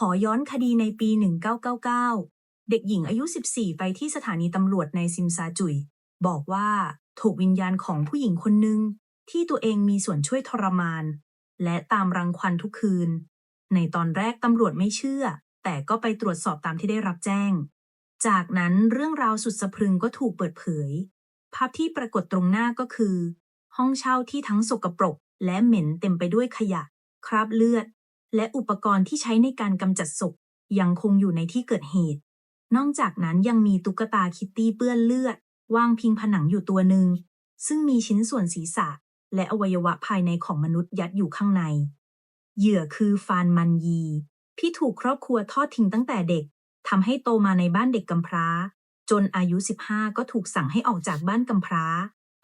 ขอย้อนคดีในปี 1999 เด็กหญิงอายุ 14 ไปที่สถานีตำรวจในซิมซาจุย บอกว่าถูกวิญญาณของผู้หญิงคนหนึ่งที่ตัวเองมีส่วนช่วยทรมาน และตามรังควานทุกคืน ในตอนแรกตำรวจไม่เชื่อ แต่ก็ไปตรวจสอบตามที่ได้รับแจ้ง จากนั้นเรื่องราวสุดสะพรึงก็ถูกเปิดเผย ภาพที่ปรากฏตรงหน้าก็คือ ห้องเช่าที่ทั้งสกปรก และเหม็นเต็มไปด้วยขยะ คราบเลือด และอุปกรณ์ที่ใช้ในการกำจัดศพยังคงอยู่ในที่เกิดเหตุ นอกจากนั้นยังมีตุ๊กตาคิตตี้เปื้อนเลือดวางพิงผนังอยู่ตัวหนึ่ง ซึ่งมีชิ้นส่วนศีรษะ และอวัยวะภายในของมนุษย์ยัดอยู่ข้างใน เหยื่อคือฟานมันยีที่ถูกครอบครัวทอดทิ้งตั้งแต่เด็กทำให้โตมาในบ้านเด็กกำพร้า จนอายุ 15 ก็ถูกสั่งให้ออกจากบ้านกำพร้า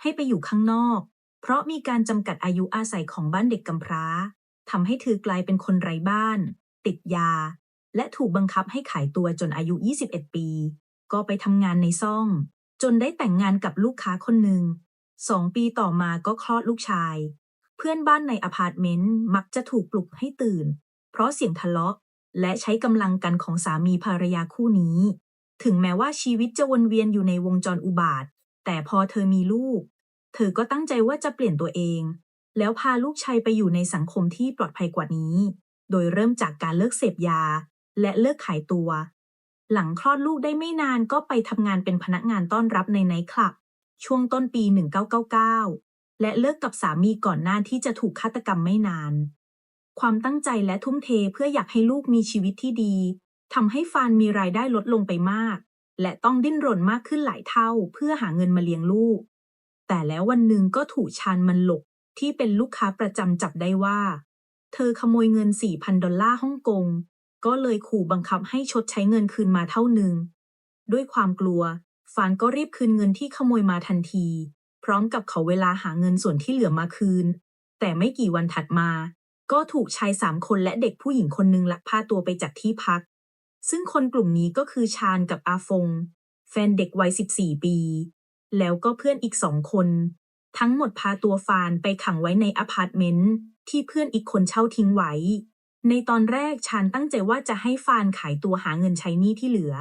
ให้ไปอยู่ข้างนอก เพราะมีการจำกัดอายุอาศัยของบ้านเด็กกำพร้า ทำให้เธอกลายเป็นคนไร้บ้าน ติดยา และถูกบังคับให้ขายตัวจนอายุ 21 ปี ก็ไปทำงานในซ่อง จนได้แต่งงานกับลูกค้าคนหนึ่งสองปีต่อมาก็คลอดลูกชาย เพื่อนบ้านในอพาร์ตเมนต์มักจะถูกปลุกให้ตื่น เพราะเสียงทะเลาะ และใช้กำลังกันของสามีภรรยาคู่นี้ ถึงแม้ว่าชีวิตจะวนเวียนอยู่ในวงจรอุบาท แต่พอเธอมีลูก เธอก็ตั้งใจว่าจะเปลี่ยนตัวเอง แล้วพาลูกชายไปอยู่ในสังคมที่ปลอดภัยกว่านี้ โดยเริ่มจากการเลิกเสพยา และเลิกขายตัว หลังคลอดลูกได้ไม่นานก็ไปทำงานเป็นพนักงานต้อนรับในไนท์คลับ ช่วงต้นปี 1999 และเลิกกับสามีก่อนหน้าที่จะถูกฆาตกรรมไม่นาน ความตั้งใจและทุ่มเทเพื่ออยากให้ลูกมีชีวิตที่ดีทำให้ฟานมีรายได้ลดลงไปมาก และต้องดิ้นรนมากขึ้นหลายเท่า เพื่อหาเงินมาเลี้ยงลูก แต่แล้ววันหนึ่งก็ถูกชานมันหลก ที่เป็นลูกค้าประจำจับได้ว่า เธอขโมยเงิน 4,000 ดอลลาร์ฮ่องกง ก็เลยขู่บังคับให้ชดใช้เงินคืนมาเท่าหนึ่งด้วยความกลัว ฟานก็รีบคืนเงินที่ขโมยมาทันที พร้อมกับเขาเวลาหาเงินส่วนที่เหลือมาคืน แต่ไม่กี่วันถัดมา ก็ถูกชายสามคนและเด็กผู้หญิงคนหนึ่งลักพาตัวไปจากที่พัก ซึ่งคนกลุ่มนี้ก็คือชาญกับอาฟง แฟนเด็กวัย 14 ปี แล้วก็เพื่อนอีกสองคน ทั้งหมดพาตัวฟานไปขังไว้ในอพาร์ตเมนต์ที่เพื่อนอีกคนเช่าทิ้งไว้ ในตอนแรกชานตั้งใจว่าจะให้ฟานขายตัวหาเงินใช้หนี้ที่เหลือ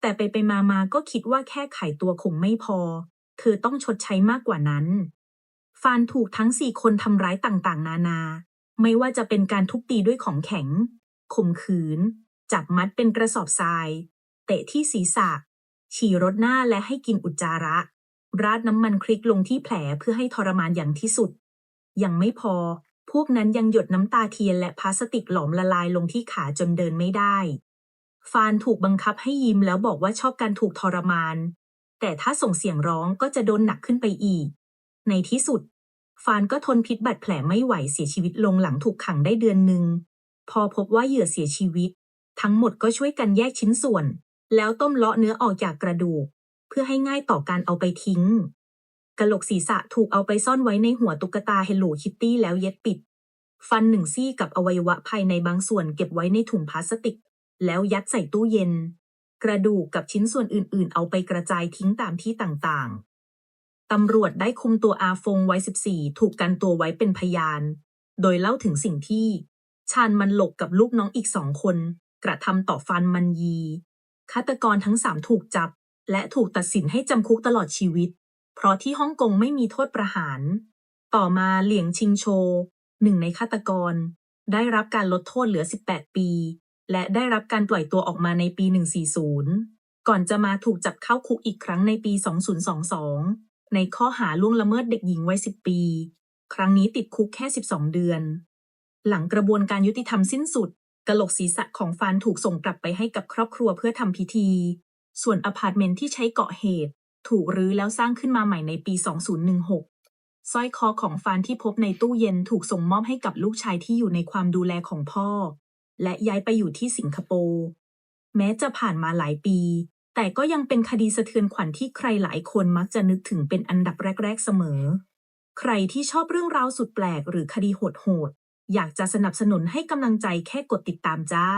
แต่ไปไปมามาก็คิดว่าแค่ขายตัวคงไม่พอ เธอต้องชดใช้มากกว่านั้น ฟานถูกทั้งสี่คนทำร้ายต่างๆ นานา ไม่ว่าจะเป็นการทุบตีด้วยของแข็ง ข่มขืน จับมัดเป็นกระสอบทราย เตะที่ศีรษะ ฉี่รถหน้าและให้กินอุจจาระ ราดน้ำมันคลิกลงที่แผลเพื่อให้ทรมานอย่างที่สุด ยังไม่พอ พวกนั้นยังหยดน้ำตาเทียนและพลาสติกหลอมละลายลงที่ขาจนเดินไม่ได้ ฟานถูกบังคับให้ยิ้มแล้วบอกว่าชอบการถูกทรมาน แต่ถ้าส่งเสียงร้องก็จะโดนหนักขึ้นไปอีก ในที่สุด ฟานก็ทนพิษบาดแผลไม่ไหวเสียชีวิตลงหลังถูกขังได้เดือนหนึ่ง พอพบว่าเหยื่อเสียชีวิต ทั้งหมดก็ช่วยกันแยกชิ้นส่วน แล้วต้มเลาะเนื้อออกจากกระดูก เพื่อให้ง่ายต่อการเอาไปทิ้งกะโหลกศีรษะถูกเอาไปซ่อนไว้ในหัวตุ๊กตาเฮลโลคิตตี้แล้วเย็บปิด ฟันหนึ่งซี่กับอวัยวะภายในบางส่วนเก็บไว้ในถุงพลาสติก แล้วยัดใส่ตู้เย็น กระดูกกับชิ้นส่วนอื่นๆ เอาไปกระจายทิ้งตามที่ต่างๆ ตำรวจได้คุมตัวอาฟงไว้ 14 ถูกกันตัวไว้เป็นพยาน โดยเล่าถึงสิ่งที่ ชาญมันหลกกับลูกน้องอีกสองคน กระทำต่อฟันมันยีฆาตกรทั้งสามถูกจับ และถูกตัดสินให้จำคุกตลอดชีวิต เพราะที่ฮ่องกงไม่มีโทษประหาร ต่อมาเหลียงชิงโช หนึ่งในฆาตกร ได้รับการลดโทษเหลือ 18 ปี และได้รับการปล่อยตัวออกมาในปี 140 ก่อนจะมาถูกจับเข้าคุกอีกครั้งในปี 2022 ในข้อหาล่วงละเมิดเด็กหญิงวัย 10 ปี ครั้งนี้ติดคุกแค่ 12 เดือน หลังกระบวนการยุติธรรมสิ้นสุดกระโหลกศีรษะของฟานถูกส่งกลับไปให้กับครอบครัวเพื่อทำพิธี ส่วนอพาร์ตเมนต์ที่ใช้เกาะเหตุ ถูกรื้อแล้วสร้างขึ้นมาใหม่ในปี 2016 สร้อยคอของฟานที่พบในตู้เย็นถูกส่งมอบให้กับลูกชายที่อยู่ในความดูแลของพ่อ และย้ายไปอยู่ที่สิงคโปร์แม้จะผ่านมาหลายปี แต่ก็ยังเป็นคดีสะเทือนขวัญที่ใครหลายคนมักจะนึกถึงเป็นอันดับแรก ๆเสมอ ใครที่ชอบเรื่องราวสุดแปลกหรือคดีโหดๆอยากจะสนับสนุนให้กำลังใจแค่กดติดตามจ้า